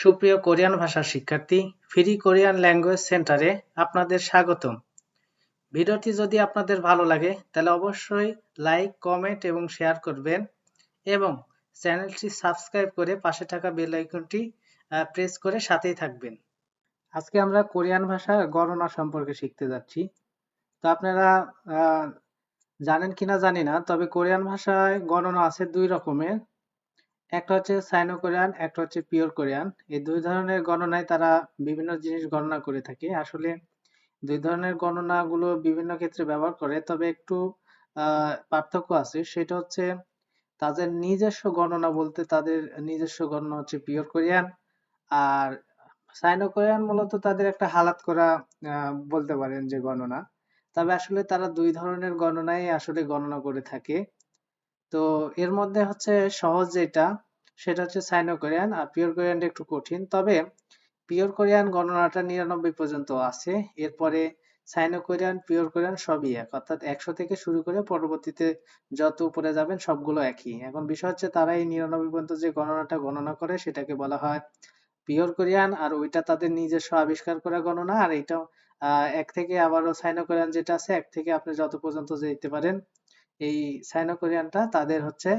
সুপ্রিয় কোরিয়ান ভাষার শিক্ষার্থী, ফ্রি কোরিয়ান ল্যাঙ্গুয়েজ সেন্টারে আপনাদের স্বাগতম। ভিডিওটি যদি আপনাদের ভালো লাগে, তাহলে অবশ্যই লাইক, কমেন্ট এবং শেয়ার করবেন এবং চ্যানেলটি সাবস্ক্রাইব করে পাশে থাকা বেল আইকনটি প্রেস করে সাথেই থাকবেন। আজকে আমরা কোরিয়ান ভাষার গণনা সম্পর্কে শিখতে যাচ্ছি। তো আপনারা জানেন কিনা জানি না, তবে কোরিয়ান ভাষায় গণনা আছে দুই রকমের। একটা হচ্ছে সাইনো কোরিয়ান একটা হচ্ছে পিওর কোরিয়ান এই দুই ধরনের গণনায় তারা বিভিন্ন জিনিস গণনা করে থাকে। আসলে দুই ধরনের গণনাগুলো বিভিন্ন ক্ষেত্রে ব্যবহার করে, তবে একটু পার্থক্য আছে। সেটা হচ্ছে তাদের নিজস্ব গণনা বলতে তাদের নিজস্ব গণনা হচ্ছে পিওর কোরিয়ান আর সাইনো কোরিয়ান মূলত তাদের একটা হালাত করা বলতে পারেন যে গণনা। তবে আসলে তারা দুই ধরনের গণনাই আসলে গণনা করে থাকে। তো এর মধ্যে হচ্ছে সহজ যেটা সেটা হচ্ছে সাইনো কোরিয়ান আর পিওর কোরিয়ানটা একটু কঠিন। তবে পিওর কোরিয়ান গণনাটা নিরানব্বই পর্যন্ত আছে। এরপরে সাইনো কোরিয়ান পিওর কোরিয়ান সবই এক। অর্থাৎ একশো থেকে শুরু করে পরবর্তীতে যত উপরে যাবেন সবগুলো একই। এখন বিষয় হচ্ছে তারা এই নিরানব্বই পর্যন্ত যে গণনাটা গণনা করে সেটাকে বলা হয় পিওর কোরিয়ান আর ওইটা তাদের নিজস্ব আবিষ্কার করা গণনা। আর এইটা এক থেকে আবারও সাইনো কোরিয়ান যেটা আছে, এক থেকে আপনি যত পর্যন্ত যেতে পারেন, এই সাইনো কোরিয়ানটা তাদের হচ্ছে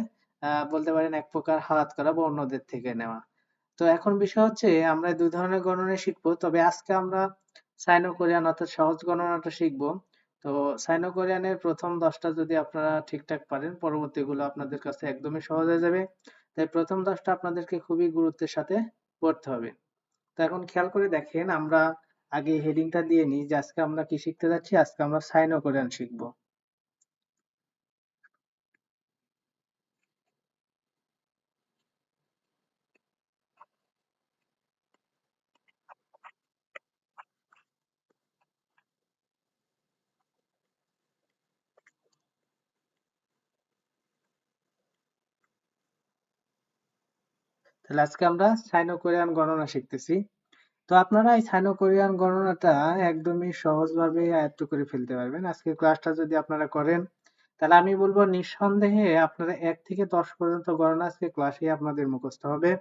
বলতে পারেন এক প্রকার হালাত করা বা অন্যদের থেকে নেওয়া। তো এখন বিষয় হচ্ছে, আমরা দুই ধরনের গণনা শিখব। তবে আজকে আমরা সাইনো কোরিয়ান অর্থাৎ সহজ গণনাটা শিখব। তো সাইনো কোরিয়ানের প্রথম দশটা যদি আপনারা ঠিকঠাক পারেন, পরবর্তীগুলো আপনাদের কাছে একদমই সহজ হয়ে যাবে। তাই প্রথম দশটা আপনাদেরকে খুবই গুরুত্বের সাথে পড়তে হবে। তো এখন খেয়াল করে দেখেন, আমরা আগে হেডিংটা দিয়ে নিই যে আজকে আমরা কি শিখতে যাচ্ছি, আজকে আমরা সাইনো কোরিয়ান শিখব। তাহলে আজকে আমরা সাইনো কোরিয়ান গণনা শিখতেছি। তো আপনারা এই সাইনো কোরিয়ান গণনাটা একদমই সহজভাবে আয়ত্ত করে ফেলতে পারবেন। আজকে ক্লাসটা যদি আপনারা করেন, তাহলে আমি বলব নিঃসন্দেহে আপনারা এক থেকে দশ পর্যন্ত গণনা আজকে ক্লাসে আপনাদের মুখস্থ হবে।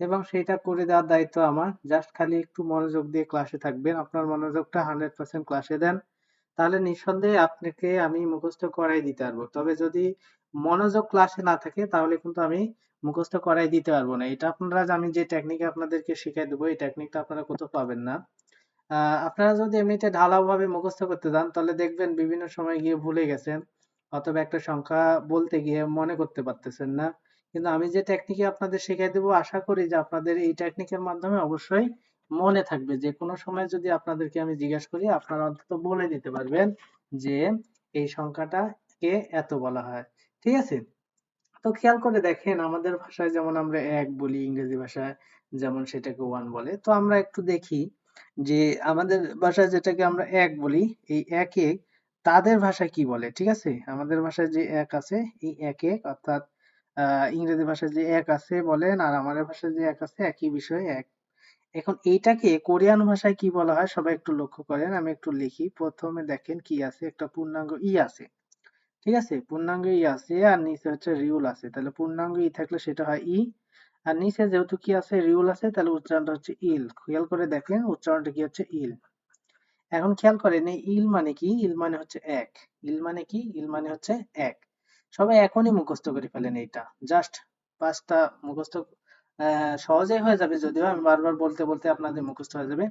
এবং সেটা করে দেওয়ার দায়িত্ব আমার। জাস্ট খালি একটু মনোযোগ দিয়ে ক্লাসে থাকবেন। আপনার মনোযোগটা হান্ড্রেড পার্সেন্ট ক্লাসে দেন। তাহলে নিঃসন্দেহে আপনাকে আমি মুখস্থ করাই দিতে পারব। তবে যদি মনোযোগ ক্লাসে না থাকে, তাহলে কিন্তু আমি মুখস্থ করাই দিতে পারব না। এটা আপনারা আমি যে টেকনিকে আপনাদেরকে শিখাই দেবো, এই টেকনিকটা আপনারা কোথাও পাবেন না। আপনারা যদি এমনিতে ঢালাওভাবে মুখস্থ করতে যান, তাহলে দেখবেন বিভিন্ন সময় গিয়ে ভুলে গেছেন, অথবা একটা সংখ্যা বলতে গিয়ে মনে করতে পারতেছেন না। কিন্তু আমি যে টেকনিকে আপনাদের শেখাই দেবো, আশা করি যে আপনাদের এই টেকনিকের মাধ্যমে অবশ্যই মনে থাকবে। যে কোনো সময় যদি আপনাদেরকে আমি জিজ্ঞাসা করি, আপনারা অন্তত বলে দিতে পারবেন যে এই সংখ্যাটাকে এত বলা হয়। ঠিক আছে? তো খেয়াল করে দেখেন, আমাদের ভাষায় যেমন আমরা এক বলি ইংরেজি ভাষায়, যেমন সেটাকে ওয়ান বলে। তো আমরা একটু দেখি যে আমাদের ভাষায় যেটাকে আমরা এক বলি, এই একে তাদের ভাষায় কি বলে? ঠিক আছে? আমাদের ভাষায় যে এক আছে, এই এক এক অর্থাৎ ইংরেজি ভাষায় যে এক আছে বলেন, আর আমাদের ভাষায় যে এক আছে, একই বিষয়ে এক। এখন এইটাকে কোরিয়ান ভাষায় কি বলা হয়? সবাই একটু লক্ষ্য করেন, আমি একটু লিখি। প্রথমে দেখেন কি আছে, একটা পূর্ণাঙ্গ ই আছে। ঠিক আছে? পূর্ণাঙ্গ ই আছে আর নিচে হচ্ছে রিউল আছে। তাহলে পূর্ণাঙ্গ ই থাকলে সেটা হয় ই। আর নিচে যেহেতু কি আছে? রিউল আছে, তাহলে উচ্চারণটা হচ্ছে ইল। খেয়াল করে দেখেন, উচ্চারণটা কি হচ্ছে? ইল। এখন খেয়াল করেন, এই ইল মানে কি? ইল মানে হচ্ছে এক। ইল মানে কি? ইল মানে হচ্ছে এক। সবাই এখনই মুখস্থ করে ফেলেন এইটা। জাস্ট পাঁচটা মুখস্থ সহজেই হয়ে যাবে যদিও আমি বারবার বলতে বলতে আপনাদের মুখস্থ হয়ে যাবে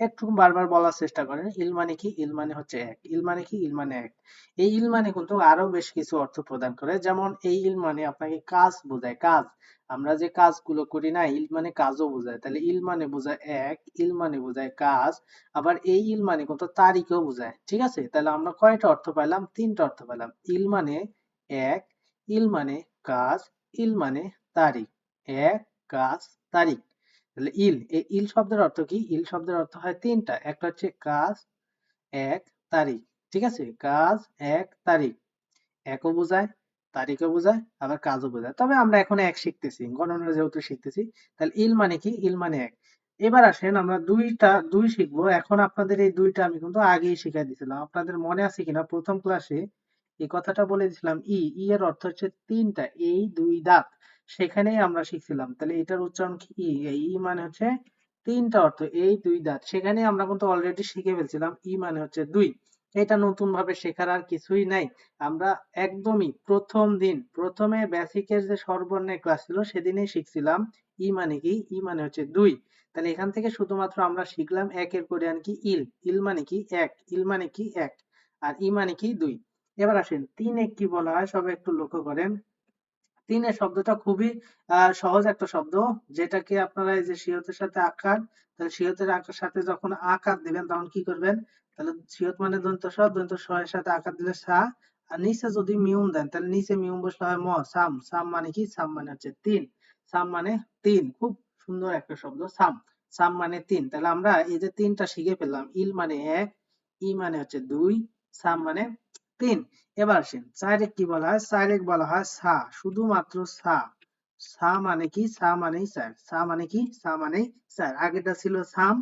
একটু বারবার বলার চেষ্টা করেন ইল মানে কি ইল মানে হচ্ছে এক ইল মানে কি ইল মানে এক এই ইল মানে কিন্তু আরও বেশ কিছু অর্থ প্রদান করে যেমন এই ইল মানে আপনাকে কাজ বোঝায় কাজ আমরা যে কাজগুলো করি না ইল মানে কাজও বোঝায় তাহলে ইল মানে বোঝায় এক ইল মানে বোঝায় কাজ আবার এই ইল মানে কিন্তু তারিখও বোঝায় ঠিক আছে তাহলে আমরা কয়টা অর্থ পাইলাম তিনটা অর্থ পাইলাম ইল মানে এক ইল মানে কাজ ইল মানে তারিখ এক কাজ, তারিখ। তাহলে ইল, এই ইল শব্দের অর্থ কি? ইল শব্দের অর্থ হয় তিনটা। একটা হচ্ছে কাজ, এক তারিখ। ঠিক আছে? কাজ, এক তারিখ। একও বোঝায়, তারিখও বোঝায়, আবার কাজও বোঝায়। তবে আমরা এখন এক শিখতেছি গণনা যেহেতু শিখতেছি, তাহলে ইল মানে কি? ইল মানে এক। এবার আসেন আমরা দুইটা, দুই শিখব। এখন আপনাদের এই দুইটা আমি কিন্তু আগেই শিখাই দিয়েছিলাম। আপনাদের মনে আছে কিনা? প্রথম ক্লাসে এই কথাটা বলে দিয়েছিলাম, ই ই এর অর্থ হচ্ছে তিনটা, এই দুই দাঁত। সেখানেই আমরা শিখছিলাম। তাহলে এটার উচ্চারণ কি? ই। ই মানে হচ্ছে তিনটা অর্থ। এই দুই দাঁত। সেখানে আমরা কিন্তু অলরেডি শিখে ফেলছিলাম। ই মানে হচ্ছে দুই। এটা নতুন ভাবে শেখার আর কিছুই নাই। আমরা একদমই প্রথম দিন, প্রথমে বেসিকের যে সর্বর্ণের ক্লাস ছিল, সেদিনেই শিখছিলাম ই মানে কি? ই মানে হচ্ছে দুই। তাহলে এখান থেকে শুধুমাত্র আমরা শিখলাম একের কোরিয়ান কি? ইল। ইল মানে কি? এক। ইল মানে কি? এক। আর ই মানে কি? দুই। এবার আসেন, তিনে কি বলা হয়? সবাই একটু লক্ষ্য করেন। তিনের শব্দটা খুবই সহজ একটা শব্দ, যেটাকে আপনারা এই যে সিয়তের সাথে আকার, তাহলে সিয়তের আকার সাথে যখন আকার দিবেন, তখন কি করবেন? তাহলে সিয়ত মানে দন্ত স দন্ত স এর সাথে আকার দিলে সা, আর নিচে যদি মিউম দেন, তাহলে নিচে মিউম বসলে হয় ম, সাম সাম মানে কি? সাম মানে হচ্ছে তিন, সাম মানে তিন, খুব সুন্দর একটা শব্দ, সাম সাম মানে তিন, তাহলে আমরা এই যে তিনটা শিখে ফেললাম, ইল মানে এক, ই মানে হচ্ছে দুই, সাম মানে তিন। এবার আসেন, সাইরেক কি বলা হয়? সাইরেক বলা হয় সা, শুধুমাত্র সা। সা মানে কি? সা মানেই স্যার সা মানে কি? সা মানেই স্যার আগেটা ছিল সাম,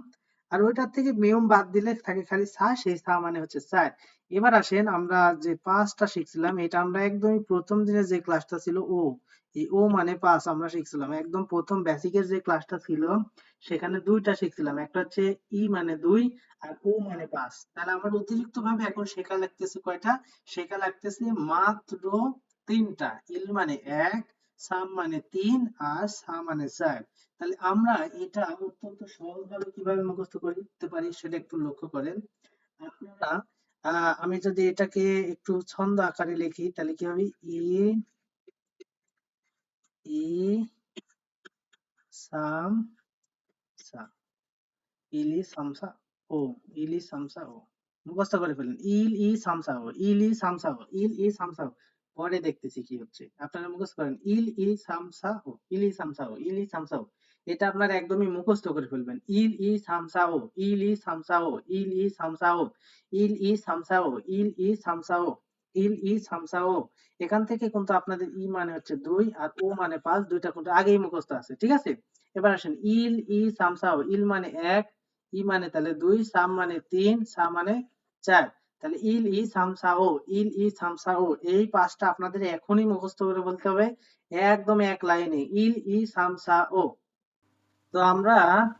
আর ওইটার থেকে মেয়ম বাদ দিলে থাকে খালি সা, সেই সা মানে হচ্ছে স্যার এবার আসেন আমরা যে পাঁচটা শিখছিলাম, এটা আমরা একদমই প্রথম দিনে যে ক্লাসটা ছিল ও, এই ও মানে পাঁচ আমরা শিখছিলাম। একদম প্রথম বেসিকের যে ক্লাসটা ছিল, সেখানে দুইটা শিখছিলাম। একটা হচ্ছে ই মানে দুই আর ও মানে পাঁচ। তাহলে আমার অতিরিক্ত ভাবে এখন শেখা লাগতেছে কয়টা? শেখা লাগতেছে মাত্র তিনটা। ইল মানে এক, সাম মানে তিন আর সা মানে চার। তাহলে আমরা এটা অত্যন্ত সহজভাবে কীভাবে মুখস্থ করতে পারি সেটা একটু লক্ষ্য করেন। আপনারা আমি যদি এটাকে একটু ছন্দ আকারে লিখি, তাহলে কি হবে? ই ই, সাম, সা, ইলি সামসা ও, ইলি সামসা ও। মুখস্থ করে ফেলেন। ইল, ই সামসা ও সামসা ও, ইল, ই সামসা ও। পরে দেখতেছি কি হচ্ছে। আপনারা মুখস্থ করেন। ইল, ই সামসা ও, ইল সামসা ও, ইল সামসা ও। এটা আপনারা একদমই মুখস্থ করে ফেলবেন ইল ই সামসা ও ইল ই সামসা ও ইল ই সামসা ও ইল ই সামসা ও ইল ই সামসা ও ইল ই সামসা ও এখান থেকে কিন্তু আপনাদের ই মানে হচ্ছে দুই আর ও মানে পাঁচ দুইটা কিন্তু আগেই মুখস্থ আছে ঠিক আছে এবার আসেন ইল ই সামসা ও ইল মানে এক ই মানে তাহলে দুই সাম মানে তিন সা মানে চার তাহলে ইল ই সামসা ও ইল ই সামসা ও এই পাঁচটা আপনাদের এখনই মুখস্থ করে বলতে হবে একদম এক লাইনে ইল ই সামসা ও তো আমরা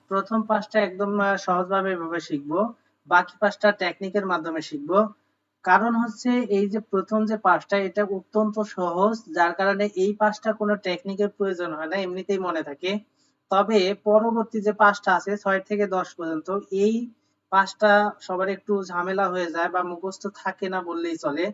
প্রথম পাঁচটা একদম সহজভাবে এভাবে শিখব। বাকি পাঁচটা টেকনিকের মাধ্যমে শিখব। কারণ হচ্ছে এই যে প্রথম যে পাঁচটা, এটা অত্যন্ত সহজ। যার কারণে এই পাঁচটা কোনো টেকনিকের প্রয়োজন হয় না, এমনিতেই মনে থাকে। তবে পরবর্তী যে পাঁচটা আছে, ছয় থেকে দশ পর্যন্ত, এই পাঁচটা সবার একটু ঝামেলা হয়ে যায় বা মুখস্থ থাকে না বললেই চলে।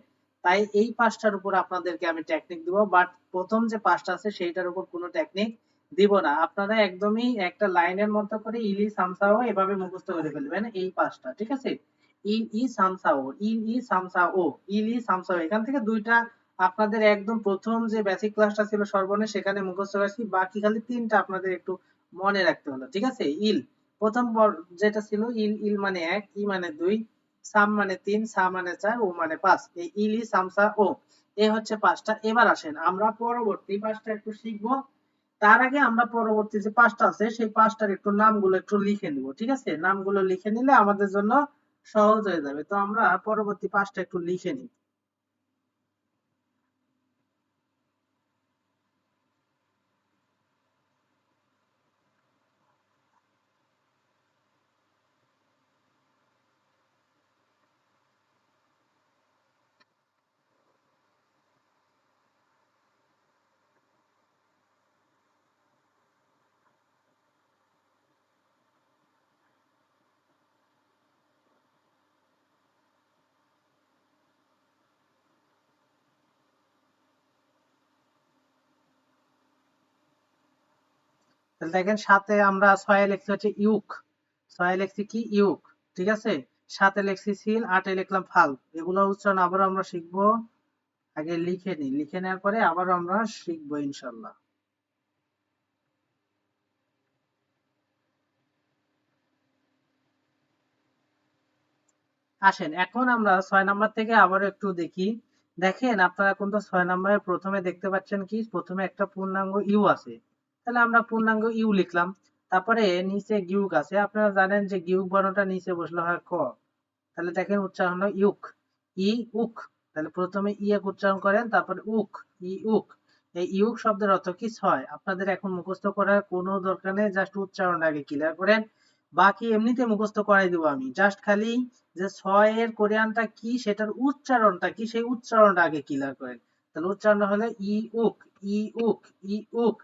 তাই এই পাঁচটার উপর আপনাদেরকে আমি টেকনিক দিব। বাট প্রথম যে পাঁচটা আছে, সেইটার উপর কোনো টেকনিক দিব না। আপনারা একদমই একটা লাইনের মতো করে ইলি সামসাও এভাবে মুখস্থ করে ফেলবেন এই পাঁচটা ঠিক আছে? ইল ই সামসাও ইল ই সামসাও ইল সামসাও এখান থেকে দুইটা আপনাদের একদম প্রথম যে বেসিক ক্লাসটা ছিল সর্বনে সেখানে মুখস্থ রাখছি। বাকি খালি তিনটা আপনাদের একটু মনে রাখতে হলো, ঠিক আছে? ইল, প্রথম যেটা ছিল, ইল ইল মানে এক, ই মানে দুই, সাম মানে তিন, সা মানে চার, ও মানে পাঁচ। এই ইলি সামসা ও, এ হচ্ছে পাঁচটা। এবার আসেন, আমরা পরবর্তী পাঁচটা একটু শিখব। তার আগে আমরা পরবর্তী যে পাঁচটা আছে, সেই পাঁচটার একটু নামগুলো একটু লিখে নিব, ঠিক আছে? নামগুলো লিখে নিলে আমাদের জন্য সহজ হয়ে যাবে। তো আমরা পরবর্তী পাঁচটা একটু লিখে নিই। তাহলে দেখেন সাথে আমরা ছয়ে লিখছি হচ্ছে ইউক। ছয়ে লিখছি কি? ইউক, ঠিক আছে? সাথে লিখছি সিল, আটে লিখলাম ফাল। এগুলো উচ্চারণ আবার আমরা শিখব। আগে লিখে নিই। লিখে নেওয়ার পরে আবার আমরা শিখব ইনশাল্লাহ। আসেন, এখন আমরা ছয় নাম্বার থেকে আবার একটু দেখি। দেখেন আপনারা কিন্তু ছয় নাম্বারের প্রথমে দেখতে পাচ্ছেন কি? প্রথমে একটা পূর্ণাঙ্গ ইউ আছে। তাহলে আমরা পূর্ণাঙ্গ ইউ লিখলাম। তারপরে নিচে গিউক আছে। আপনারা জানেন যে গিউক বর্ণটা নিচে বসলে হয় ক। তাহলে দেখেন উচ্চারণ হলো ইউক। ই উক। তাহলে প্রথমে ই এক উচ্চারণ করেন, তারপরে উক, ই উক। এই ইউক শব্দের অর্থ কি? ছয়। আপনাদের এখন মুখস্থ করার কোনো দরকার নেই, জাস্ট উচ্চারণ আগে ক্লিয়ার করেন। বাকি এমনিতে মুখস্থ করাই দিব আমি। জাস্ট খালি যে ছয়ের কোরিয়ানটা কি, সেটার উচ্চারণটা কি, সেই উচ্চারণটা আগে ক্লিয়ার করেন। তাহলে উচ্চারণটা হলো ই উক ই উক ই উক।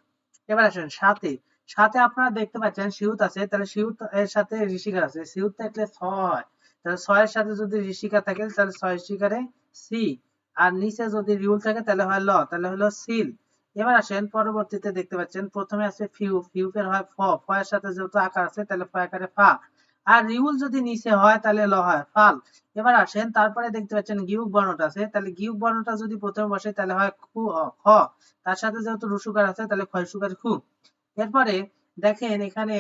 এবার আসেন, সাথে। সাথে আপনারা দেখতে পাচ্ছেন সিউত আছে, তাহলে সিউত এর সাথে ঋষিকার আছে। সিউত থাকলে ছ হয় তাহলে ছয়ের সাথে যদি ঋষিকা থাকে, তাহলে ছয় শিকারে সি। আর নিচে যদি রিউল থাকে, তাহলে হয় ল, তাহলে হলো সিল। এবার আসেন, পরবর্তীতে দেখতে পাচ্ছেন, প্রথমে আছে ফিউ। ফিউকের হয় ফ। ফয়ের সাথে যেহেতু আকার আছে, তাহলে ফ আকারে ফা। আর রিউল যদি নিচে হয়, তাহলে ল হয়। ফাল। এবার আসেন, তারপরে দেখতে পাচ্ছেন গিউক বর্ণটা আছে। তাহলে গিউক বর্ণটা যদি প্রথমে বসে তাহলে হয় খু খ। তার সাথে যেহেতু রুসুকার আছে, তাহলে ক্ষয় সুকার খু। এরপরে দেখেন এখানে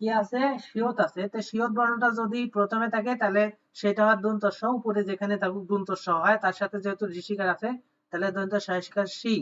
কি আছে? শিয়ত আছে। তো শিয়ত বর্ণটা যদি প্রথমে থাকে, তাহলে সেটা হয় দন্ত স উপরে যেখানে থাকুক দন্ত স হয়, তার সাথে যেহেতু ঋষিকার আছে, তাহলে দন্ত সহশিকার সি।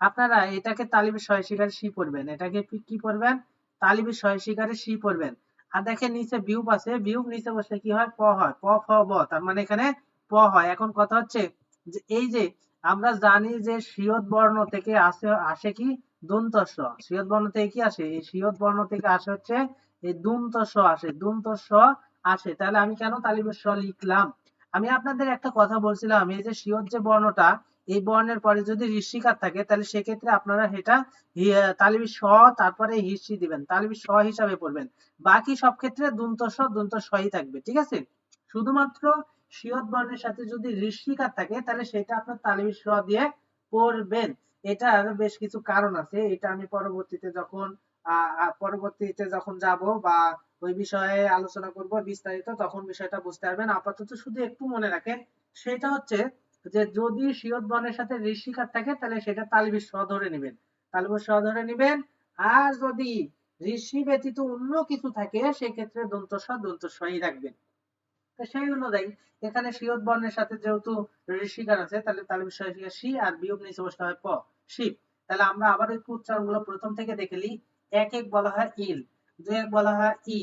আপনারা এটাকে তালিবি সহশিকার সি পড়বেন। এটাকে কি পড়বেন? তালিবি সহশিকারে সি পড়বেন। আর দেখেন নিচে বিউপ আছে বিউপ নিচে বসে কি হয়? প হয়, প, ফ, ব। তার মানে এখানে প হয়। এখন কথা হচ্ছে যে এই যে আমরা জানি যে শিয়ত বর্ণ থেকে আসে আসে কি? দন্ত স শিয়ত বর্ণ থেকে কি আসে? এই শিয়ত বর্ণ থেকে আসে হচ্ছে এই দুন্ত স আসে। দুন্ত স আসে। তাহলে আমি কেন তালিবের স লিখলাম? আমি আপনাদের একটা কথা বলছিলাম। এই যে শিয়ত যে বর্ণটা এই বর্ণের পরে যদি ঋষিকার থাকে, তাহলে সেক্ষেত্রে আপনারা এটা তালিবি স তারপরে হিসি দিবেন। তালিবি স হিসাবে পড়বেন। বাকি সব ক্ষেত্রে দুন্ত স দুন্ত সই থাকবে, ঠিক আছে? শুধুমাত্র শিয়ত বর্ণের সাথে যদি ঋষিকার থাকে, তাহলে সেটা আপনার তালিবি স দিয়ে পড়বেন। এটার বেশ কিছু কারণ আছে। এটা আমি পরবর্তীতে যখন পরবর্তীতে যখন যাব বা ওই বিষয়ে আলোচনা করব বিস্তারিত, তখন বিষয়টা বুঝতে পারবেন। আপাতত শুধু একটু মনে রাখেন, সেটা হচ্ছে যে যদি শিয়ত বর্ণের সাথে ঋষিকার থাকে, তাহলে সেটা তালবি স ধরে নেবেন। তালবি স ধরে নেবেন। আর যদি ঋষি ব্যতীত অন্য কিছু থাকে, সেক্ষেত্রে দন্ত স দন্ত সই রাখবেন। সেই অনুযায়ী এখানে শিয়ত বর্ণের সাথে যেহেতু ঋষিকার আছে, তাহলে তালবি সহশিকার সি আর বিয়োগ নিচে বসতে হয় প, শিব। তাহলে আমরা আবার একটু উচ্চারণগুলো প্রথম থেকে দেখে নিই। এক এক বলা হয় ইল, দুই এক বলা হয় ই,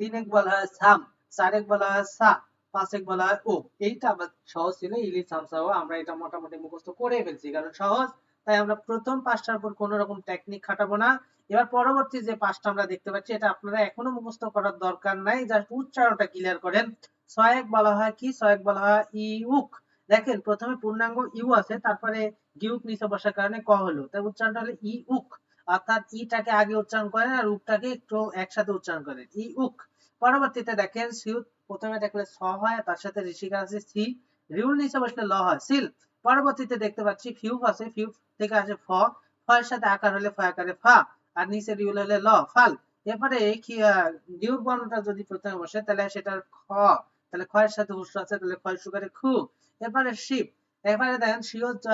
তিন এক বলা হয় সাম, চার এক বলা হয় সা। পাঁচ এক বলা ও, এইটা আবার সহজ ছিল ইলি সামসাও আমরা এটা মোটামুটি মুখস্থ করে ফেলছি, কারণ সহজ। তাই আমরা প্রথম পাঁচটার উপর কোন রকম টেকনিক খাটাবো না। এবার পরবর্তী যে পাঁচটা আমরা দেখতে পাচ্ছি, এটা আপনারা এখনও মুখস্থ করার দরকার নাই জাস্ট উচ্চারণটা ক্লিয়ার করেন। ছয়েক বলা হয় কি? ছয়েক বলা হয় ইউক। দেখেন, প্রথমে পূর্ণাঙ্গ ইউ আছে, তারপরে গিউক নিচে বসার কারণে ক হলো। তাই উচ্চারণটা হলো ই উক অর্থাৎ ইটাকে আগে উচ্চারণ করেন আর উকটাকে একটু একসাথে উচ্চারণ করেন। ই উক পরবর্তীতে দেখেন, সিউত প্রথমে দেখলে স হয়, তার সাথে ঋষিকা আছে সি রিউল নিচে বসলে ল হয় সিল পরবর্তীতে দেখতে পাচ্ছি ফিউফ আছে ফিউফ থেকে আসে ফ। ফয়ের সাথে আকার হলে ফ, আকারে ফা। আর নিচে রিউল হলে ল, ফাল। এরপরে কি ডিউর বর্ণটা যদি প্রথমে বসে, তাহলে সেটার খ। তাহলে ক্ষয়ের সাথে হুস্র আছে, তাহলে ক্ষয় সুগারে খু। এরপরে শিব। এবারে দেখেন শিওত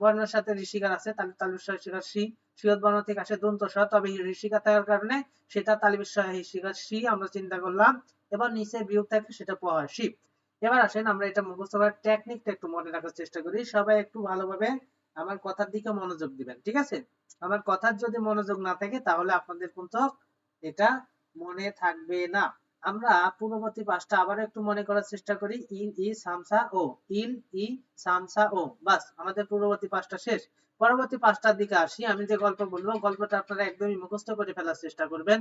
বর্ণের সাথে ঋষিকার আছে, তাহলে তালবিশ্বর ঋষিকার সি। শিওত বর্ণ থেকে আসে দন্ত তবে ঋষিকা থাকার কারণে সেটা তালবিশ্বর ঋষিকার সি, আমরা চিন্তা করলাম। এবার নিচে বিয়োগ থাকে সেটা প হয় শিব এবার আসেন আমরা এটা মুখস্থ করার টেকনিকটা একটু মনে রাখার চেষ্টা করি। সবাই একটু ভালোভাবে আমার কথার দিকে মনোযোগ দিবেন, ঠিক আছে? আমার কথার যদি মনোযোগ না থাকে তাহলে আপনাদের কিন্তু এটা মনে থাকবে না। আমরা পূর্ববর্তী পাঁচটা আবার একটু মনে করার চেষ্টা করি। ইল ই সামসা ও। ইল ই সামসা ও। বাস, আমাদের পূর্ববর্তী পাঁচটা শেষ। পরবর্তী পাঁচটার দিকে আসি। আমি যে গল্প বলব, গল্পটা আপনারা একদমই মুখস্থ করে ফেলার চেষ্টা করবেন।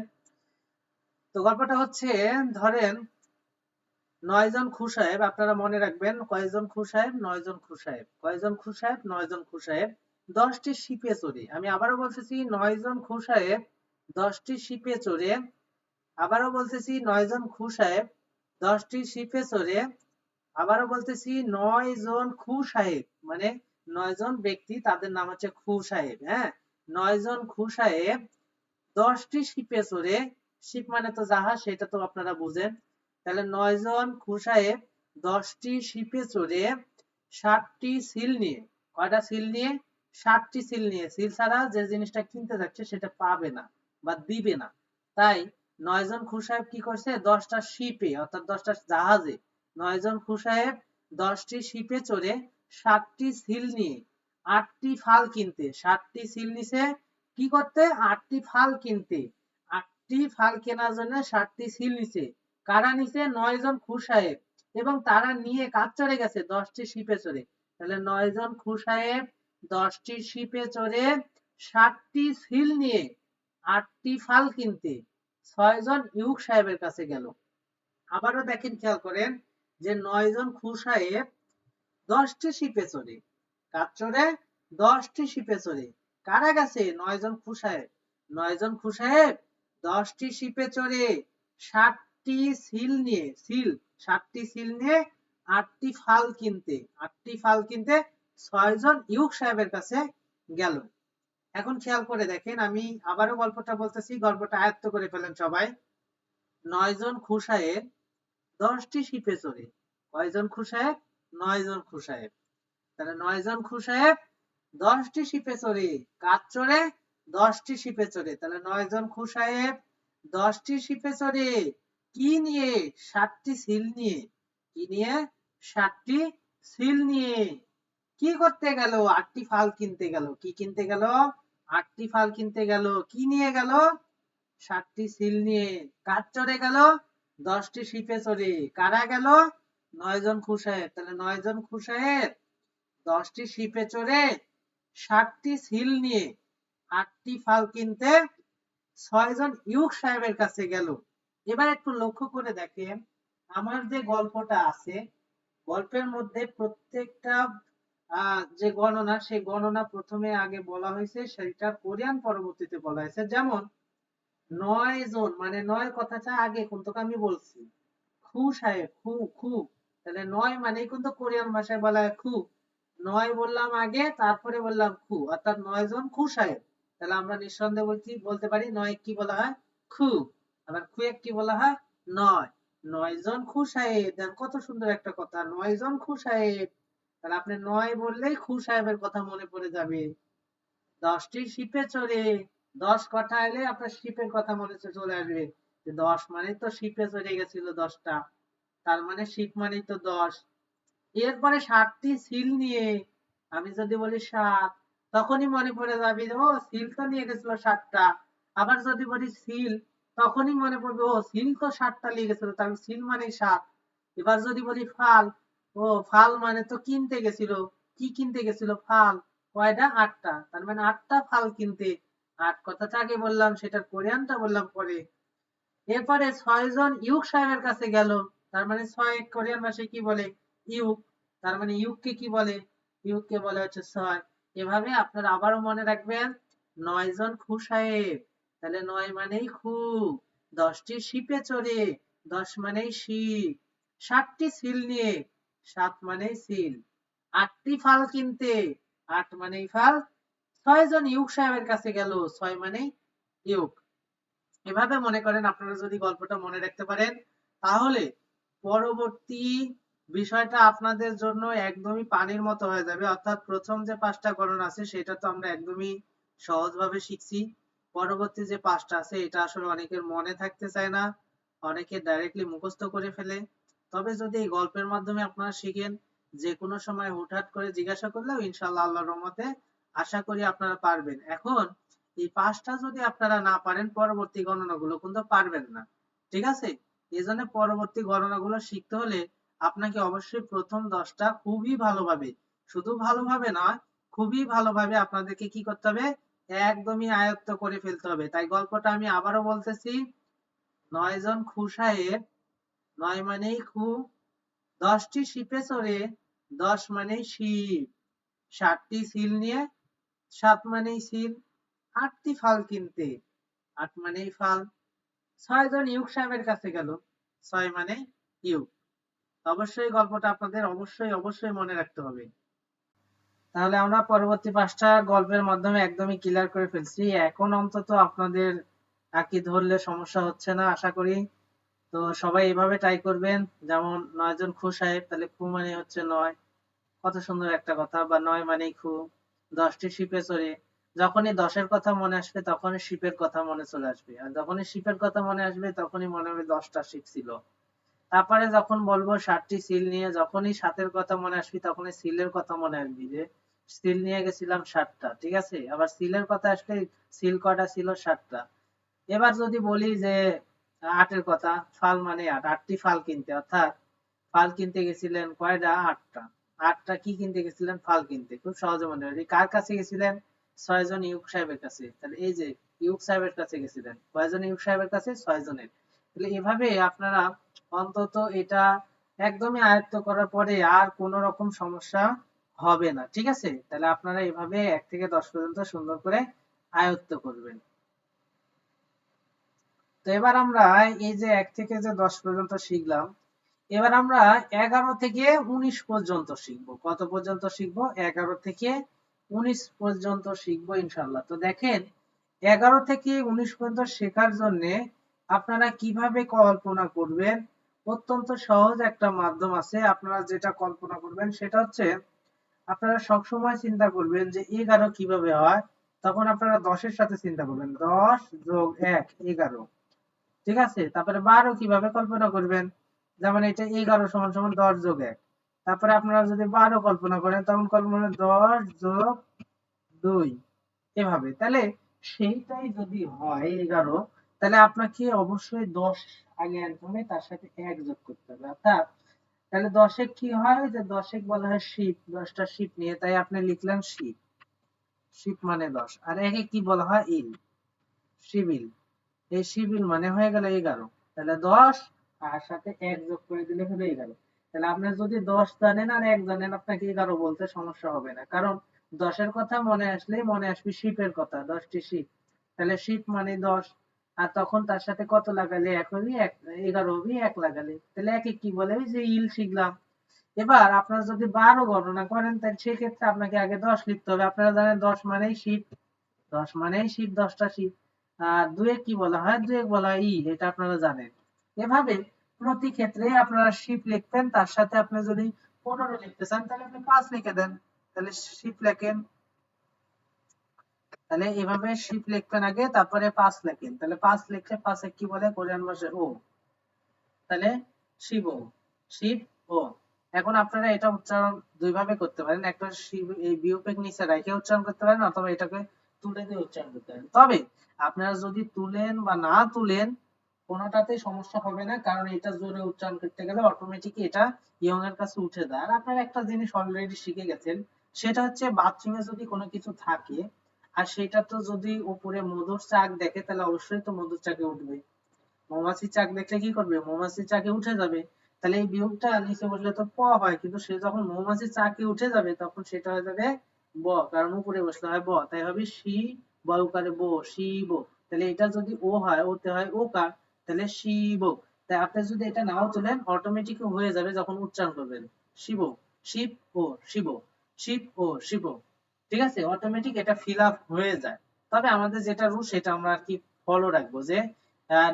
তো গল্পটা হচ্ছে, ধরেন নয়জন খু সাহেব, আপনারা মনে রাখবেন কয়জন খু সাহেব নয়জন খু সাহেব। কয়জন খু সাহেব নয়জন খু সাহেব, দশটি শিপে চড়ে। আমি আবারও বলতেছি নয়জন খু সাহেব, দশটি শিপে চড়ে। আবারও বলতেছি নয়জন খু সাহেব, দশটি শিপে চড়ে। আবারও বলতেছি, নয় জন খু সাহেব মানে নয়জন ব্যক্তি, তাদের নাম হচ্ছে খু সাহেব হ্যাঁ? নয়জন খু সাহেব, দশটি শিপে চড়ে। শিপ মানে তো জাহাজ সেটা তো আপনারা বুঝেন। তাহলে নয়জন খু সাহেব দশটি শিপে চড়ে ষাটটি সিল নিয়ে, কয়টা সিল নিয়ে? ষাটটি সিল নিয়ে। সিল ছাড়া যে জিনিসটা কিনতে যাচ্ছে, সেটা পাবে না বা দিবে না। তাই নয়জন খুসাহেব কি করছে? দশটা শিপে, অর্থাৎ দশটা জাহাজে, নয়জন খুসাহেব দশটি শিপে চড়ে সাতটি সিল নিয়ে, আটটি ফাল কিনতে। সাতটি সিল নিছে কি করতে? আটটি ফাল কিনতে। আটটি ফাল কেনার জন্য ষাটটি সিল নিছে। কারা নিছে? নয়জন খুসাহেব এবং তারা নিয়ে কাজ চড়ে গেছে দশটি শিপে চড়ে। তাহলে নয়জন খুসাহেব দশটি শিপে চড়ে ষাটটি সিল নিয়ে আটটি ফাল কিনতে। ছয়জন ইউক সাহেবের কাছে গেল। আবারও দেখেন, খেয়াল করেন যে নয়জন খু সাহেব দশটি শিপে চড়ে। কার চড়ে দশটি শিপে চড়ে। কারা গেছে? নয়জন খু সাহেব। নয়জন খু সাহেব দশটি শিপে চড়ে ষাটটি সিল নিয়ে, সিল ষাটটি সিল নিয়ে আটটি ফাল কিনতে, আটটি ফাল কিনতে ছয়জন ইউক সাহেবের কাছে গেল। এখন খেয়াল করে দেখেন, আমি আবারও গল্পটা বলতেছি, গল্পটা আয়ত্ত করে ফেলেন সবাই। নয়জন খুশায়ের দশটি শিপে চড়ে। কয়জন খুশায়েব নয়জন খুশায়েব তাহলে নয়জন খুশায়েব দশটি শিপে চড়ে কাজ চড়ে দশটি শিপে চড়ে। তাহলে নয়জন খুশায়েব দশটি শিপে চড়ে। কি নিয়ে? ষাটটি সিল নিয়ে। কি নিয়ে? ষাটটি সিল নিয়ে। কি করতে গেল? আটটি ফাল কিনতে গেল। কি কিনতে গেল? আটটি ফাল কিনতে গেল। কি নিয়ে গেল? ষাটটি সিল নিয়ে। কাজ চড়ে গেল? দশটি শিপে চড়ে। কারা গেল? নয়জন খুশায়ের তাহলে নয়জন খুশায়ের দশটি শিপে চড়ে ষাটটি সিল নিয়ে। আটটি ফাল কিনতে ছয়জন ইউক সাহেবের কাছে গেল। এবার একটু লক্ষ্য করে দেখেন, আমার যে গল্পটা আছে, গল্পের মধ্যে প্রত্যেকটা যে গণনা, সেই গণনা প্রথমে আগে বলা হয়েছে, সেটা কোরিয়ান পরবর্তীতে বলা হয়েছে। যেমন, নয় জন মানে নয় কথাটা আগে কিন্তু আমি বলছি? খু সাহেব, খু খু। তাহলে নয় মানে কিন্তু কোরিয়ান ভাষায় বলা হয় খু। নয় বললাম আগে, তারপরে বললাম খু। অর্থাৎ নয় জন খু সাহেব। তাহলে আমরা নিঃসন্দেহে বলছি, বলতে পারি নয় কি বলা হয়? খু। আবার খুয়ে কি বলা হয়? নয়। নয় জন খু সাহেব। দেন কত সুন্দর একটা কথা। নয় জন খু সাহেব। তাহলে আপনি নয় বললেই খু সাহেবের কথা মনে পড়ে যাবে। দশটি শিপে চড়ে। দশ কথা এলে আপনার শিপের কথা মনে চলে আসবে। যে দশ মানে তো শিপে চড়ে গেছিল দশটা। তার মানে শিপ মানেই তো দশ। এরপরে সাতটি সিল নিয়ে, আমি যদি বলি সাত তখনই মনে পড়ে যাবে ও সিল তো নিয়ে গেছিল সাতটা আবার যদি বলি সিল তখনই মনে পড়বে, ও সিল তো সাতটা নিয়ে গেছিল তার সিল মানে সাত এবার যদি বলি ফাল, ও ফাল মানে তো কিনতে গেছিল। কি কিনতে গেছিল? ফাল। কয়টা? আটটা। তার মানে আটটা ফাল কিনতে। আট কথাটা আগে বললাম সেটার কোরিয়ানটা বললাম পরে। এরপরে ছয়জন ইউক সাহেবের কাছে গেল। তার মানে ছয় কোরিয়ান ভাষায় কি বলে? ইউক। তার মানে ইউককে কি বলে? ইউককে বলে হচ্ছে ছয়। এভাবে আপনারা আবারও মনে রাখবেন, নয় জন খু সাহেব তাহলে নয় মানেই খু দশটি শিপে চড়ে, দশ মানেই শিপ ষাটটি সিল নিয়ে, সাত মানেই সিল, আটটি ফাল কিনতে, আট মানেই ফাল, ছয় জন ইউক সাহেবের কাছে গেল, ছয় মানেই ইউক। এভাবে মনে করেন, আপনারা যদি গল্পটা মনে রাখতে পারেন, তাহলে পরবর্তী বিষয়টা আপনাদের জন্য একদমই পানির মতো হয়ে যাবে। অর্থাৎ প্রথম যে পাঁচটা গণনা আছে, সেটা তো আমরা একদমই সহজভাবে শিখছি। পরবর্তী যে পাঁচটা আছে, এটা আসলে অনেকের মনে থাকতে চায় না, অনেকে ডাইরেক্টলি মুখস্থ করে ফেলে। তবে যদি এই গল্পের মাধ্যমে আপনারা শিখেন, যে কোনো সময় হুটহাট করে জিজ্ঞাসা করলেও ইনশাল্লাহ আল্লাহর রহমতে আশা করি আপনারা পারবেন। এখন এই পাঁচটা যদি আপনারা না পারেন, পরবর্তী গণনাগুলো কিন্তু পারবেন না। ঠিক আছে? এই জন্য পরবর্তী গণনাগুলো শিখতে হলে আপনাকে অবশ্যই প্রথম দশটা খুবই ভালোভাবে, শুধু ভালোভাবে নয়, খুবই ভালোভাবে আপনাদেরকে কি করতে হবে? একদমই আয়ত্ত করে ফেলতে হবে। তাই গল্পটা আমি আবারও বলতেছি, নয় জন খু সাহেব নয় মানেই খু, দশটি শিপে চড়ে, দশ মানেই শিপ, সাতটি সিল নিয়ে, সাত মানেই সিল, আটটি ফাল কিনতে, আট মানেই ফাল। ছয় জন ইউক সাহেবের কাছে গেল, ছয় মানে ইউক। অবশ্যই গল্পটা আপনাদের অবশ্যই অবশ্যই মনে রাখতে হবে। তাহলে আমরা পরবর্তী পাঁচটা গল্পের মাধ্যমে একদমই ক্লিয়ার করে ফেলছি। এখন অন্তত আপনাদের আঁকি ধরলে সমস্যা হচ্ছে না, আশা করি। তো সবাই এভাবে ট্রাই করবেন। যেমন নয়জন খু সাহেব, তাহলে খু মানে হচ্ছে নয়। কত সুন্দর একটা কথা, বা নয় মানেই খু। দশটি শিপে চড়ে, যখনই দশের কথা মনে আসবে, তখনই শিপের কথা মনে চলে আসবে। আর যখনই শিপের কথা মনে আসবে, তখনই মনে হবে দশটা শিপ ছিল। তারপরে যখন বলব ষাটটি সিল নিয়ে যখনই সাতের কথা মনে আসবে, তখনই সিলের কথা মনে আসবে যে সিল নিয়ে গেছিলাম ষাটটা ঠিক আছে? আবার সিলের কথা আসলে সিল কটা ছিল? ষাটটা এবার যদি বলি যে আটের কথা, ফাল মানে আট, আটটি ফাল কিনতে, অর্থাৎ ফাল কিনতে গেছিলেন কয়টা? আটটা। আটটা কি কিনতে গেছিলেন? ফাল কিনতে। খুব সহজে মনে হয়। কার কাছে গেছিলেন? ছয়জন ইউক সাহেবের কাছে। তাহলে এই যে ইউক সাহেবের কাছে গেছিলেন। কয়জন ইউক সাহেবের কাছে? ছয়জনের। তাহলে এভাবে আপনারা অন্তত এটা একদমই আয়ত্ত করার পরে আর কোন রকম সমস্যা হবে না, ঠিক আছে? তাহলে আপনারা এভাবে এক থেকে দশ পর্যন্ত সুন্দর করে আয়ত্ত করবেন। তো এবার আমরা এই যে এক থেকে যে দশ পর্যন্ত শিখলাম, এবার আমরা এগারো থেকে উনিশ পর্যন্ত শিখব। কত পর্যন্ত শিখব? এগারো থেকে উনিশ পর্যন্ত শিখব ইনশাল্লাহ তো দেখেন, এগারো থেকে উনিশ পর্যন্ত শেখার জন্য আপনারা কীভাবে কল্পনা করবেন? অত্যন্ত সহজ একটা মাধ্যম আছে, আপনারা যেটা কল্পনা করবেন সেটা হচ্ছে, আপনারা সবসময় চিন্তা করবেন যে এগারো কীভাবে হয়, তখন আপনারা দশের সাথে চিন্তা করবেন। দশ যোগ এক, এগারো। ঠিক আছে? তারপরে বারো কীভাবে কল্পনা করবেন? যেমন এটা এগারো সমান সমান দশ যোগ এক। তারপরে আপনারা যদি বারো কল্পনা করেন, তখন কল্পনা দশ যোগ দুই। এভাবে। তাহলে সেইটাই যদি হয় এগারো, তাহলে আপনাকে অবশ্যই দশ আগে আনতে হবে তার সাথে এক যোগ করতে হবে। অর্থাৎ তাহলে দশে কি হয়? যে দশে বলা হয় শিপ দশটা শিপ নিয়ে তাই আপনি লিখলেন শিপ শিপ মানে দশ। আর একে কি বলা হয়? ইল। সিভিল। এই সিভিল মানে হয়ে গেল এগারো। তাহলে দশ আর সাথে এক যোগ করে দিলে হলো এগারো। তাহলে আপনি যদি দশ জানেন আর এক জানেন, আপনাকে এগারো বলতে সমস্যা হবে না। কারণ দশের কথা মনে আসলেই মনে আসবে শিপের কথা। দশটি শিপ তাহলে শিপ মানে দশ। আর তখন তার সাথে কত লাগালে? এক হবি এক, এগারো হবি এক লাগালে। তাহলে একে কি বলে? ওই যে ইল শিখলাম এবার আপনারা যদি বারো গণনা করেন, তাহলে সেক্ষেত্রে আপনাকে আগে দশ লিখতে হবে। আপনারা জানেন দশ মানেই শিপ দশ মানেই শিপ দশটা শীত। আর দুয়ে কি বলা হয়? দুয়ে বলা হয় ই এটা আপনারা জানেন। এভাবে প্রতি ক্ষেত্রে আপনারা শিপ লিখতেন তার সাথে আপনি যদি পনেরো লিখতে চান, তাহলে আপনি পাঁচ লিখে দেন। তাহলে শিপ লেখেন তাহলে এভাবে শিপ লিখবেন আগে, তারপরে পাঁচ লেখেন। তাহলে পাঁচ লিখলে পাঁচে কি বলে? কোরিয়ান ভাষায় ও। তাহলে শিব ও শিব ও। এখন আপনারা এটা উচ্চারণ দুই ভাবে করতে পারেন। একটা শিব এই বিয়োগের নিচে রেখে উচ্চারণ করতে পারেন, অথবা এটাকে তুলে দিয়ে উচ্চারণ করতে পারেন। তবে আপনারা যদি তুলেন বা না তুলেন কোনোটাতেই সমস্যা হবে না, কারণ এটা জোরে উচ্চারণ করতে গেলে অটোমেটিক এটা ইয়ং এর কাছে উঠে যায়। আর আপনারা একটা জিনিস অলরেডি শিখে গেছেন, সেটা হচ্ছে বাথরুমে যদি কোনো কিছু থাকে আর সেটা তো যদি উপরে মধুর চাক দেখে, তাহলে অবশ্যই তো মধুর চাকে উঠবে। মৌমাছির চাক দেখলে কি করবে? মৌমাছির চাকে উঠে যাবে। তাহলে এই বিয়োগটা নিচে বসলে তো প হয়, কিন্তু সে যখন মৌমাছির চাকে উঠে যাবে, তখন সেটা হয়ে যাবে ব, কারণ উপরে বসলে হয় ব। তাই হবে শি বয়কারে ব শিব তাহলে এটা যদি ও হয়, ওতে হয় ও কার তাহলে শিব তাই আপনি যদি এটা নাও তোলেন অটোমেটিক হয়ে যাবে যখন উচ্চারণ করবেন। শিব শিব ও শিব শিব ও শিব ঠিক আছে? অটোমেটিক এটা ফিল আপ হয়ে যায়। তবে আমাদের যেটা রুল সেটা আমরা আর কি ফলো রাখব যে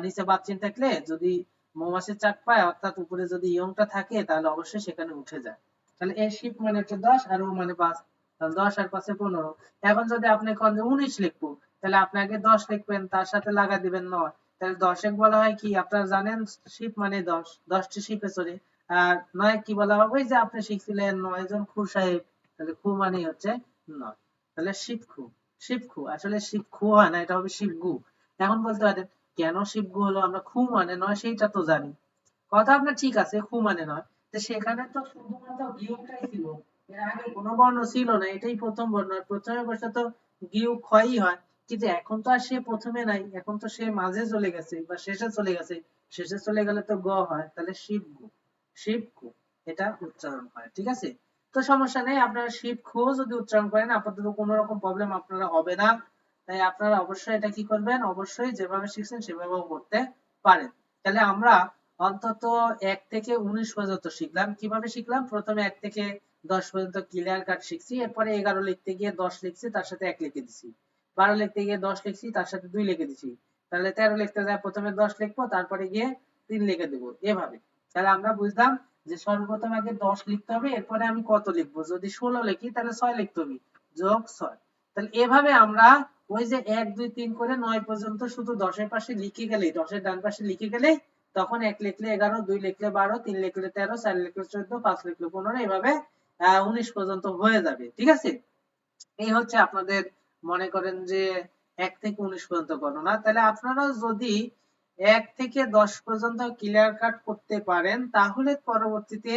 নিচে বাচ্চিন থাকলে যদি মৌমাছির চাক পায়, অর্থাৎ উপরে যদি ইয়ংটা থাকে, তাহলে অবশ্যই সেখানে উঠে যায়। তাহলে এই শিপ মানে হচ্ছে দশ, আর ও মানে পাঁচ। দশ আর পাঁচে পনেরো। এখন যদি আপনি কন যে উনিশ লিখব, তাহলে আপনি আগে দশ লিখবেন, তার সাথে লাগা দিবেন নয়। তাহলে দশেক বলা হয় কি? আপনারা জানেন শিপ মানে দশ। দশটি শিপে চলে আর নয় কি বলা ওই যে আপনি শিখছিলেন, নয় জন খু সাহেব। তাহলে খু মানে হচ্ছে নয়। তাহলে শিবখু শিবখু আসলে শিবখু হয় না, এটা হবে শিবগু এখন বলতে পারেন, কেন শিবগু হলো আমরা খু মানে নয় সেইটা তো জানি। কথা আপনার ঠিক আছে, খু মানে নয়। তো সেখানে তো শুধুমাত্র ছিল। এর আগে কোনো বর্ণ ছিল না, এটাই প্রথম বর্ণ। প্রথমে বসে তো ক্ষয়ই হয়। কিন্তু এখন তো আর সে প্রথমে নাই, এখন তো সে মাঝে চলে গেছে বা শেষে চলে গেছে। শেষে চলে গেলে তো গ হয়, তাহলে শিবগু শিবগু এটা উচ্চারণ হয়, ঠিক আছে? তো সমস্যা নেই, আপনারা শিব খো যদি উচ্চারণ করেন, আপাতত কোনো রকম প্রবলেম আপনারা হবে না। তাই আপনারা অবশ্যই এটা কি করবেন? অবশ্যই যেভাবে শিখছেন সেভাবেও করতে পারেন। তাহলে আমরা অন্তত এক থেকে উনিশ পর্যন্ত শিখলাম। কীভাবে শিখলাম? প্রথমে এক থেকে দশ পর্যন্ত ক্লিয়ার কাট শিখছি, এরপরে এগারো লিখতে গিয়ে দশ লিখছি, তার সাথে এক লিখে দিছি। বারো লিখতে গিয়ে দশ লিখছি, তার সাথে দুই লিখে দিছি। তাহলে তেরো লিখতে যায়, প্রথমে দশ লিখব, তারপরে গিয়ে তিন লিখে দেবো। এভাবে। তাহলে আমরা বুঝলাম যে সর্বপ্রথম আগে দশ লিখতে হবে, এরপরে আমি কত লিখব? যদি ষোলো লিখি, তাহলে ছয় লিখতে হবে। যোগ ছয়। তাহলে এভাবে আমরা ওই যে এক, দুই, তিন করে নয় পর্যন্ত শুধু দশের পাশে লিখে গেলেই, দশের ডান পাশে লিখে গেলেই তখন এক লিখলে এগারো, দুই লিখলে বারো, তিন লিখলে তেরো, চার লিখলে চোদ্দ, পাঁচ লিখলে পনেরো, এভাবে উনিশ পর্যন্ত হয়ে যাবে। ঠিক আছে? এই হচ্ছে আপনাদের মনে করেন যে এক থেকে উনিশ পর্যন্ত গণনা। তাহলে আপনারা যদি এক থেকে দশ পর্যন্ত ক্লিয়ার কাট করতে পারেন, তাহলে পরবর্তীতে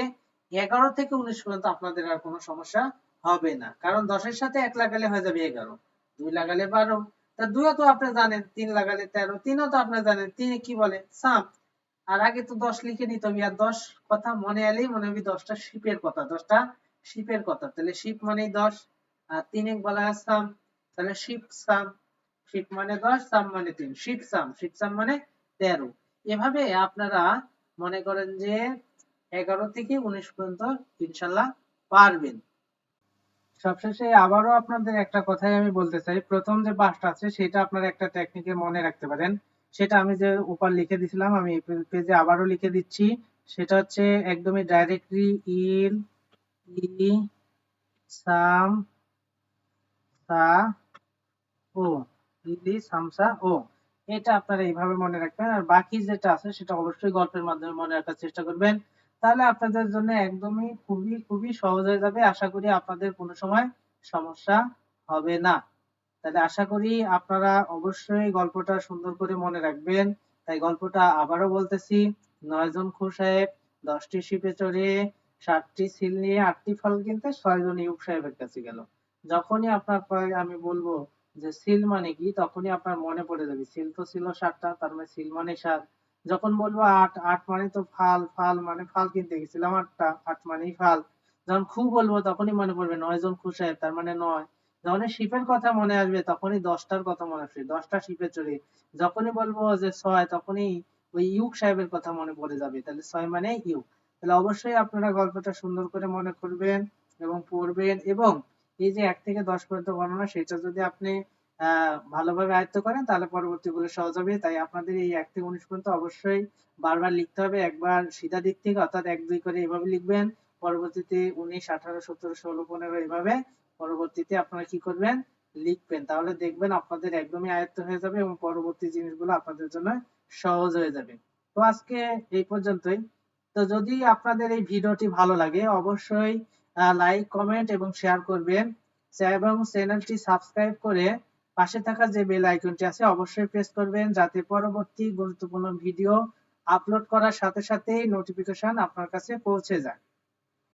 এগারো থেকে উনিশ পর্যন্ত আপনাদের আর কোনো সমস্যা হবে না। কারণ দশের সাথে এক লাগালে হয়ে যাবে এগারো, দুই লাগালে বারো। তা দুইও তো আপনি জানেন, তিন লাগালে তেরো, তিনও তো আপনি জানেন, তিনে কি বলে? সাম আর আগে তো দশ লিখে নিতে আর দশ কথা মনে এলেই মনে হবে দশটা শিপের কথা, দশটা শিপের কথা। তাহলে শিপ মানেই দশ, আর তিনে বলা সাম। তাহলে শিপ সাম। শিপ মানে দশ, সাম মানে তিন। শিপ সাম। শিপ সাম মানে তেরো। এভাবে আপনারা মনে করেন যে এগারো থেকে উনিশ পর্যন্ত ইনশাল্লাহ পারবেন। সবশেষে আবারও আপনাদের একটা কথাই আমি বলতে চাই। প্রথম যে পাঁচটা আছে, সেটা আপনারা একটা টেকনিকে মনে রাখতে পারেন। সেটা আমি যে উপর লিখে দিছিলাম, আমি পেজে আবারও লিখে দিচ্ছি। সেটা হচ্ছে একদমই ডাইরেক্টলি ইল ই সাম সা ও ইলি সামসা ও এটা আপনারা এইভাবে মনে রাখবেন। আর বাকি যেটা আছে, সেটা অবশ্যই গল্পের মাধ্যমে মনে রাখার চেষ্টা করবেন। তাহলে আপনাদের জন্য একদমই খুবই খুবই সহজ হয়ে যাবে। আশা করি আপনাদের কোনো সময় সমস্যা হবে না। তাহলে আশা করি আপনারা অবশ্যই গল্পটা সুন্দর করে মনে রাখবেন। তাই গল্পটা আবারও বলতেছি, নয়জন খুর সাহেব দশটি শিপে চড়ে সাতটি সিল নিয়ে আটটি ফল কিনতে ছয়জন ইউব সাহেবের কাছে গেল। যখনই আপনার আমি বলব যে সিল মানে কি? তখনই আপনার মনে পড়ে যাবে। সিল তো ছিল সাতটা তার মানে সিল মানে সাত যখন বলব আট আট মানে তো ফাল ফাল মানে ফাল কিনতে গেছিলাম আটটা, আট মানেই ফাল। যখন খু বলব তখনই মনে পড়বে নয় জন খু সাহেব তার মানে নয়। যখন শিপের কথা মনে আসবে তখনই দশটার কথা মনে আসবে, দশটা শিপে চড়ে যখনই বলব যে ছয়, তখনই ওই ইউক সাহেবের কথা মনে পড়ে যাবে। তাহলে ছয় মানে ইউক। তাহলে অবশ্যই আপনারা গল্পটা সুন্দর করে মনে করবেন এবং পড়বেন এবং এই যে এক থেকে দশ পর্যন্ত গণনা সেটা যদি আপনি ভালোভাবে আয়ত্ত করেন, তাহলে পরবর্তীগুলো সহজ হবে। তাই আপনাদের এই এক থেকে উনিশ পর্যন্ত অবশ্যই বারবার লিখতে হবে। একবার সিধা দিক থেকে, অর্থাৎ এক, দুই করে এভাবে লিখবেন। পরবর্তীতে উনিশ, আঠারো, সতেরো, ষোলো, পনেরো এভাবে পরবর্তীতে আপনারা কি করবেন? লিখবেন। তাহলে দেখবেন আপনাদের একদমই আয়ত্ত হয়ে যাবে এবং পরবর্তী জিনিসগুলো আপনাদের জন্য সহজ হয়ে যাবে। তো আজকে এই পর্যন্তই। তো যদি আপনাদের এই ভিডিওটি ভালো লাগে, অবশ্যই লাইক কমেন্ট এবং শেয়ার করবেন। এবং চ্যানেলটি সাবস্ক্রাইব করে পাশে থাকা যে বেল আইকনটি আছে, অবশ্যই প্রেস করবেন যাতে পরবর্তী গুরুত্বপূর্ণ ভিডিও আপলোড করার সাথে সাথেই নোটিফিকেশন আপনার কাছে পৌঁছে যায়।